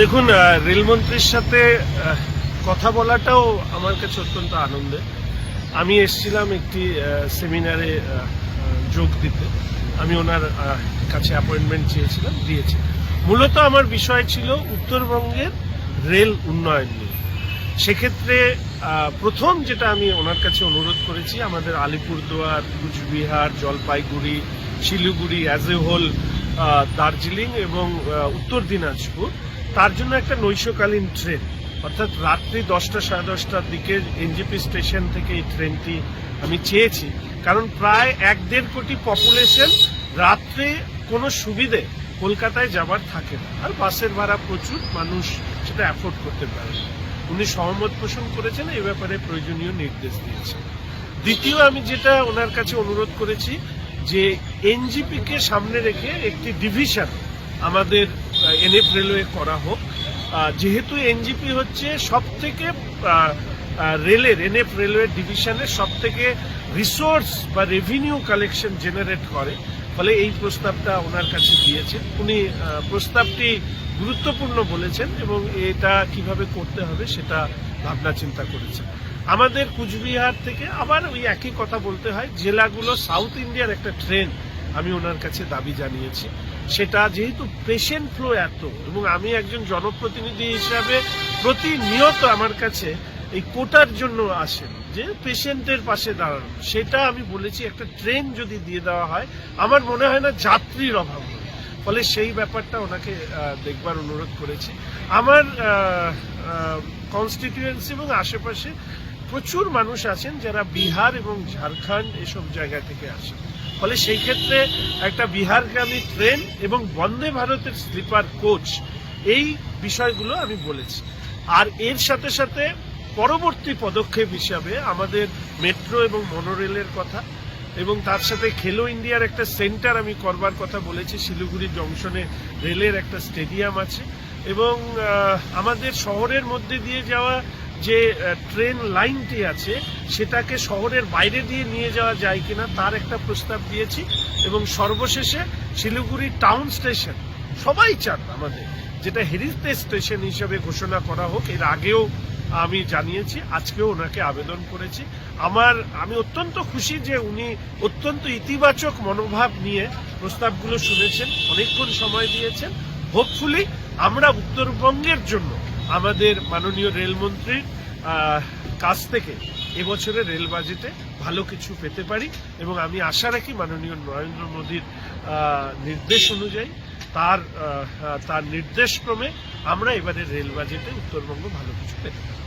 দেখুন রেলমন্ত্রীর সাথে কথা বলাটাও আমার কাছে অত্যন্ত আনন্দের। আমি এসেছিলাম একটি সেমিনারে যোগ দিতে। আমি ওনার কাছে অ্যাপয়েন্টমেন্ট চেয়েছিলাম, দিয়েছি। মূলত আমার বিষয় ছিল উত্তরবঙ্গের রেল উন্নয়ন নিয়ে। সেক্ষেত্রে প্রথম যেটা আমি ওনার কাছে অনুরোধ করেছি, আমাদের Alipurduar, Coochbehar, Jalpaiguri, Siliguri as a whole Darjeeling এবং উত্তর দিনাজপুর তার জন্য একটা নৈশকালীন ট্রেন অর্থাৎ রাত্রি দশটা সাড়ে দশটার দিকে এনজিপি স্টেশন থেকে এই ট্রেনটি আমি চেয়েছি। কারণ প্রায় এক দেড় কোটি পপুলেশন রাত্রে কোনো সুবিধে কলকাতায় যাবার থাকে না। আর বাসের ভাড়া প্রচুর, মানুষ সেটা অ্যাফোর্ড করতে পারে। উনি সহমত পোষণ করেছেন এ ব্যাপারে প্রয়োজনীয় নির্দেশ দিয়েছেন। দ্বিতীয়, আমি যেটা ওনার কাছে অনুরোধ করেছি যে এনজিপি কে সামনে রেখে একটি ডিভিশন আমাদের এনএফ রেলওয়ে করা হোক। যেহেতু এনজিপি হচ্ছে সব থেকে রেলের, এনএফ রেলওয়ে ডিভিশনের সব থেকে রিসোর্স বা রেভিনিউ কালেকশন জেনারেট করে, ফলে এই প্রস্তাবটা ওনার কাছে দিয়েছেন। উনি প্রস্তাবটি গুরুত্বপূর্ণ বলেছেন এবং এটা কীভাবে করতে হবে সেটা ভাবনা চিন্তা করেছেন। আমাদের কুচবিহার থেকে আবার ওই একই কথা বলতে হয়, জেলাগুলো সাউথ ইন্ডিয়ার একটা ট্রেন আমি ওনার কাছে দাবি জানিয়েছি। সেটা যেহেতু পেশেন্ট ফ্লো এত, এবং আমি একজন জনপ্রতিনিধি হিসাবে প্রতিনিয়ত আমার কাছে এই কোটার জন্য আসেন, যে পেশেন্টের পাশে দাঁড়ানো। সেটা আমি বলেছি, একটা ট্রেন যদি দিয়ে দেওয়া হয়, আমার মনে হয় না যাত্রীর অভাব ফলে সেই ব্যাপারটা ওনাকে দেখবার অনুরোধ করেছি। আমার কনস্টিটিউয়েন্সি এবং আশেপাশে প্রচুর মানুষ আছেন যারা বিহার এবং ঝাড়খণ্ড এসব জায়গা থেকে আসেন। ফলে সেই ক্ষেত্রে একটা বিহারগামী ট্রেন এবং বন্দে ভারতের স্লিপার কোচ, এই বিষয়গুলো আমি বলেছি। আর এর সাথে সাথে পরবর্তী পদক্ষেপ হিসাবে আমাদের মেট্রো এবং মনোরেলের কথা এবং তার সাথে খেলো ইন্ডিয়ার একটা সেন্টার আমি করবার কথা বলেছি, শিলিগুড়ি জংশনে রেলের একটা স্টেডিয়াম আছে। এবং আমাদের শহরের মধ্যে দিয়ে যাওয়া যে ট্রেন লাইনটি আছে, সেটাকে শহরের বাইরে দিয়ে নিয়ে যাওয়া যায় কিনা তার একটা প্রস্তাব দিয়েছি এবং সর্বশেষে শিলিগুড়ি টাউন স্টেশন সবাই চান আমাদের, যেটা হেরিটেজ স্টেশন হিসেবে ঘোষণা করা হোক, এর আগেও আমি জানিয়েছি, আজকেও ওনাকে আবেদন করেছি। আমার, আমি অত্যন্ত খুশি যে উনি অত্যন্ত ইতিবাচক মনোভাব নিয়ে প্রস্তাবগুলো শুনেছেন, অনেকক্ষণ সময় দিয়েছেন। হোপফুলি আমরা উত্তরবঙ্গের জন্য আমাদের মাননীয় রেলমন্ত্রীর কাছ থেকে এবছরে রেল বাজেটে ভালো কিছু পেতে পারি এবং আমি আশা রাখি মাননীয় নরেন্দ্র মোদীর নির্দেশ অনুযায়ী তার তার নির্দেশক্রমে আমরা এবারে রেল বাজেটে উত্তরবঙ্গ ভালো কিছু পেতে পারি